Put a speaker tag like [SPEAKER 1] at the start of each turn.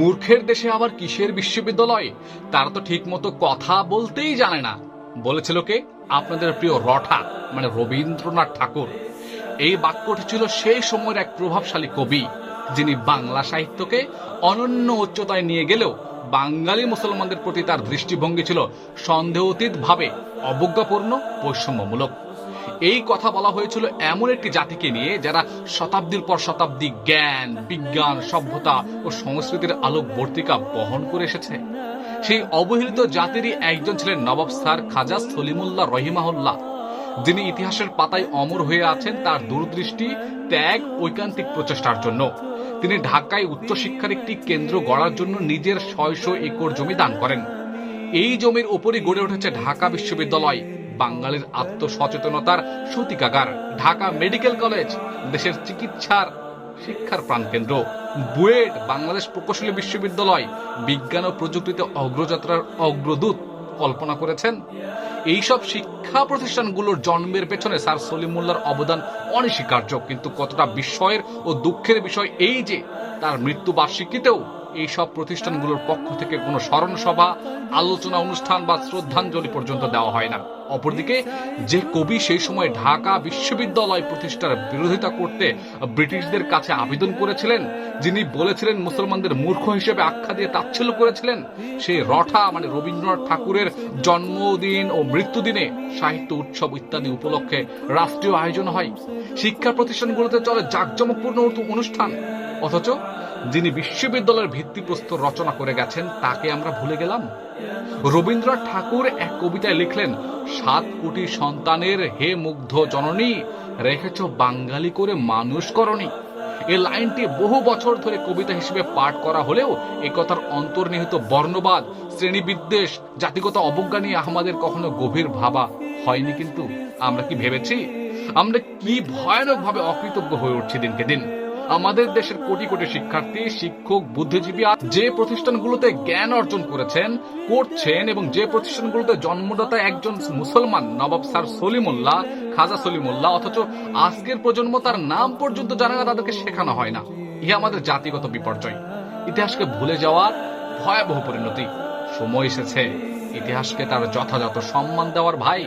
[SPEAKER 1] মূর্খের দেশে আবার কিসের বিশ্ববিদ্যালয়? তারা তো ঠিক মতো কথা বলতেই জানে না। বলেছিল কে? আপনাদের প্রিয় রঠা মানে রবীন্দ্রনাথ ঠাকুর। এই বাক্যটি ছিল সেই সময়ের এক প্রভাবশালী কবি, যিনি বাংলা সাহিত্যকে অনন্য উচ্চতায় নিয়ে গেলেও বাঙালি মুসলমানদের প্রতি তার দৃষ্টিভঙ্গি ছিল সন্দেহতীত ভাবে অবজ্ঞাপূর্ণ, বৈষম্যমূলক। এই কথা বলা হয়েছিল এমন একটি জাতিকে নিয়ে যারা শতাব্দীর পর শতাব্দী জ্ঞান, বিজ্ঞান, সভ্যতা ও সংস্কৃতির আলোক বর্তিকা বহন করে এসেছে। সেই অবহেলিত জাতিরই একজন ছিলেন নবাব স্যার খাজা সলিমুল্লাহ রহিমাহুল্লাহ। যিনি ইতিহাসের পাতায় অমর হয়ে আছেন তার দূরদৃষ্টি, ত্যাগ, ঐকান্তিক প্রচেষ্টার জন্য। তিনি ঢাকায় উচ্চশিক্ষার একটি কেন্দ্র গড়ার জন্য নিজের ছয়শো একর জমি দান করেন। এই জমির উপরই গড়ে উঠেছে ঢাকা বিশ্ববিদ্যালয়। বাঙালির আত্মসচেতনতার সূতিকাগার, ঢাকা মেডিকেল কলেজ, দেশের চিকিৎসার শিক্ষার প্রাণকেন্দ্র। বুয়েট, বাংলাদেশ প্রকৌশলী বিশ্ববিদ্যালয়, বিজ্ঞান ও প্রযুক্তিতে অগ্রযাত্রার অগ্রদূত কল্পনা করেছেন। এইসব শিক্ষা প্রতিষ্ঠানগুলোর জন্মের পেছনে স্যার সলিমুল্লাহর অবদান অনস্বীকার্য, কিন্তু কতটা বিস্ময়ের ও দুঃখের বিষয় এই যে, তার মৃত্যু বার্ষিকীতেও এইসব প্রতিষ্ঠানগুলোর পক্ষ থেকে কোনো স্মরণ সভা আলোচনা অনুষ্ঠান বা শ্রদ্ধাঞ্জলি পর্যন্ত দেওয়া হয় না। অপরদিকে, যে কবি সেই সময় ঢাকা বিশ্ববিদ্যালয় প্রতিষ্ঠার বিরোধিতা করতে ব্রিটিশদের কাছে আবেদন করেছিলেন, যিনি বলেছিলেন মুসলমানদের মূর্খ হিসেবে আখ্যা দিয়ে তাচ্ছিল্য করেছিলেন, সেই রঠা মানে রবীন্দ্রনাথ ঠাকুরের জন্মদিন ও মৃত্যুদিনে সাহিত্য উৎসব ইত্যাদি উপলক্ষে রাষ্ট্রীয় আয়োজন হয়। শিক্ষা প্রতিষ্ঠানগুলোতে চলে জাঁকজমকপূর্ণ অনুষ্ঠান। অথচ যিনি বিশ্ববিদ্যালয়ের ভিত্তিপ্রস্তর রচনা করে গেছেন, তাকে আমরা ভুলে গেলাম। রবীন্দ্রনাথ ঠাকুর এক কবিতায় লিখলেন, সাত কোটি সন্তানের হে মুগ্ধ জননী, রেখেছ বাঙালি করে মানুষ করনি এই লাইনটি বহু বছর ধরে কবিতা হিসেবে পাঠ করা হলেও এই কথার অন্তর্নিহিত বর্ণবাদ, শ্রেণীবিদ্বেষ, জাতিগত অবজ্ঞা নিয়ে আমাদের কখনো গভীর ভাবা হয়নি কিন্তু আমরা কি ভেবেছি? আমরা কি ভয়ানকভাবে অকৃতজ্ঞ হয়ে উঠছি দিনকে দিন? আমাদের দেশের কোটি কোটি শিক্ষার্থী, শিক্ষক, বুদ্ধিজীবী যে প্রতিষ্ঠানগুলোতে জ্ঞান অর্জন করেছেন, করছেন এবং যে প্রতিষ্ঠানগুলোতে জন্মদাতা একজন মুসলমান, নবাব স্যার সলিমুল্লাহ, খাজা সলিমুল্লাহ, অথচ আজকের প্রজন্ম তার নাম পর্যন্ত জানে না, তাদেরকে শেখানো হয় না। ইহা আমাদের জাতিগত বিপর্যয়। ইতিহাসকে ভুলে যাওয়ার ভয়াবহ পরিণতি। সময় এসেছে। ইতিহাসকে তার যথাযথ সম্মান দেওয়ার ভাই